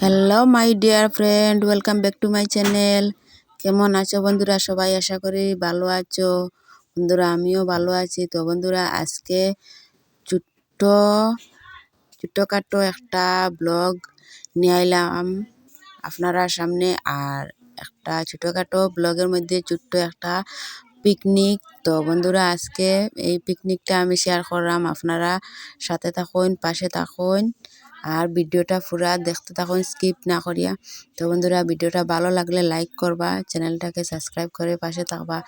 Hello my dear friend welcome back to my channel কেমন আছো বন্ধুরা? সবাই আশা করি ভালো আছো। বন্ধুরা, আমিও ভালো আছি। তো বন্ধুরা, আজকে ছোট্ট ছোট্টখাটো একটা ব্লগ নিয়ে আইলাম আপনারা সামনে। আর একটা ছোটোখাটো ব্লগের মধ্যে ছোট্ট একটা পিকনিক তো বন্ধুরা, আজকে এই পিকনিকটা আমি শেয়ার করলাম। আপনারা সাথে থাকুন, পাশে থাকুন। আর ভিডিওটা পুরা দেখতে থাকুন স্কিপ না করিয়া। তো বন্ধুরা, ভিডিওটা ভালো লাগলে লাইক করবা চ্যানেলটাকে সাবস্ক্রাইব করে পাশে থাকবা।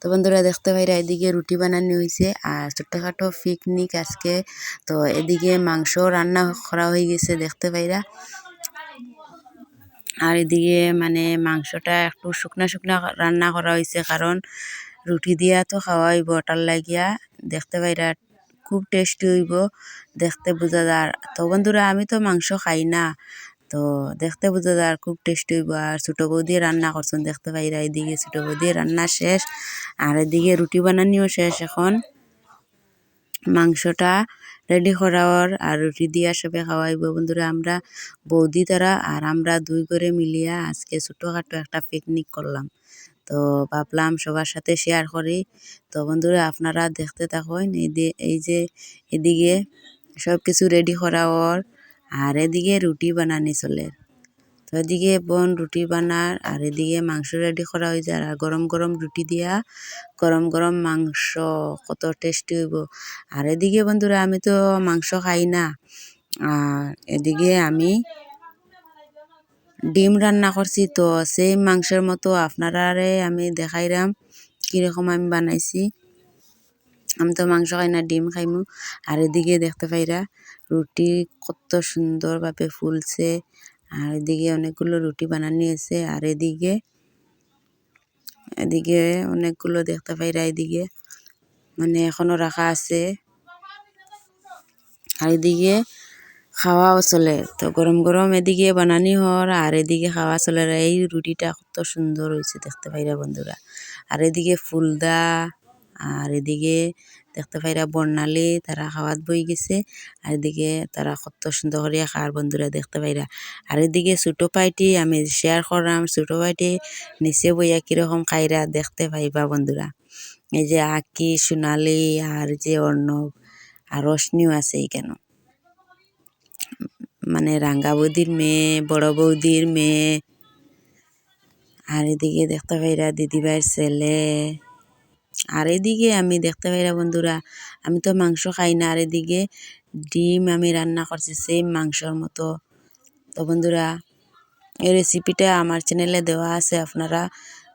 তো বন্ধুরা, দেখতে পাইরা এদিকে রুটি বানানো হয়েছে আর ছোট্টখাটো পিকনিক আজকে। তো এদিকে মাংস রান্না করা হয়ে গেছে, দেখতে পাইরা। আর এদিকে মানে মাংসটা একটু শুকনা শুকনা রান্না করা হয়েছে কারণ রুটি দিয়া তো খাওয়াইব ওটার লাগিয়া। দেখতে পাইরা খুব টেস্টি হইব, দেখতে বোঝা যার। তো বন্ধুরা, আমি তো মাংস খাই না, তো দেখতে বোঝা যার, খুব টেস্টি হইব। আর ছোটো বৌদি রান্না করছেন, দেখতে পাইরা এদিকে ছোটো বৌদি রান্না শেষ, আর এদিকে রুটি বানানিও শেষ এখন। মাংসটা রেডি করাওয়ার, আর রুটি দিয়া সবে খাওয়াইব। বন্ধুরা, আমরা বৌদি তারা, আর আমরা দুই করে মিলিয়া আজকে ছোটোখাটো একটা পিকনিক করলাম। তো ভাবলাম সবার সাথে শেয়ার করি। তো বন্ধুরা, আপনারা দেখতে থাকুন, এই এই যে এদিকে সব কিছু রেডি করা ওর, আর এদিকে রুটি বানানি চলে। তো এদিকে বোন রুটি বানার, আর এদিকে মাংস রেডি করা হয়ে যায় আর গরম গরম রুটি দিয়া গরম গরম মাংস, কত টেস্টি হইব। আর এদিকে বন্ধুরা, আমি তো মাংস খাই না, আর এদিকে আমি ডিম রান্না করছি, তো সেই মাংসের মতো আপনারারে আমি দেখাইলাম কীরকম আমি বানাইছি। আমি তো মাংস খাই না, ডিম খাইমু। আর এদিকে দেখতে পাইরা রুটি কত সুন্দরভাবে ফুলছে, আর এদিকে অনেকগুলো রুটি বানানি আছে, আর এদিকে এদিকে অনেকগুলো দেখতে পাইরা এদিকে মানে এখনও রাখা আছে। আর এদিকে খাওয়াও চলে। তো গরম গরম এদিকে বানানি হর আর এদিকে খাওয়া চলে এই রুটিটা কত সুন্দর হয়েছে দেখতে পাইরা বন্ধুরা। আর এদিকে ফুলদা, আর এদিকে দেখতে পাইরা বর্ণালী, তারা খাওয়াত বই গেছে। আর এদিকে তারা কত সুন্দর করিয়া খাওয়ার বন্ধুরা দেখতে পাইরা আর এদিকে ছোটো পাইটি আমি শেয়ার করলাম, ছোটো পাইটি নিচে বইয়া কীরকম খাইরা দেখতে পাইবা বন্ধুরা। এই যে আকি, সোনালি, আর যে অর্ণব, আর রশ্মিও আছে এখানে মানে রাঙ্গা বৌদির মেয়ে, বড় বৌদির মেয়ে। আর এদিকে দেখতে পাইরা দিদিভাইয়ের ছেলে। আর এদিকে আমি দেখতে পাইরা বন্ধুরা, আমি তো মাংস খাই না। আর এদিকে ডিম আমি রান্না করছি সেম মাংসর মতো। তো বন্ধুরা, এই রেসিপিটা আমার চ্যানেলে দেওয়া আছে, আপনারা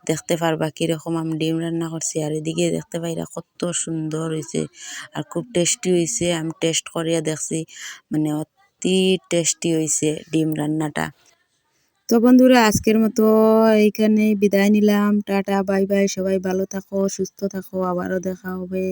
দেখতে পারবা কীরকম আমি ডিম রান্না করছি। আর এদিকে দেখতে পাইরা কত সুন্দর হয়েছে আর খুব টেস্টি হয়েছে আমি টেস্ট করিয়া দেখছি মানে অতি টেস্টি হয়েছে ডিম রান্নাটা। তো বন্ধুরা, আজকের মতো এইখানে বিদায় নিলাম। টাটা, বাই বাই, সবাই ভালো থাকো, সুস্থ থাকো, আবারও দেখা হবে।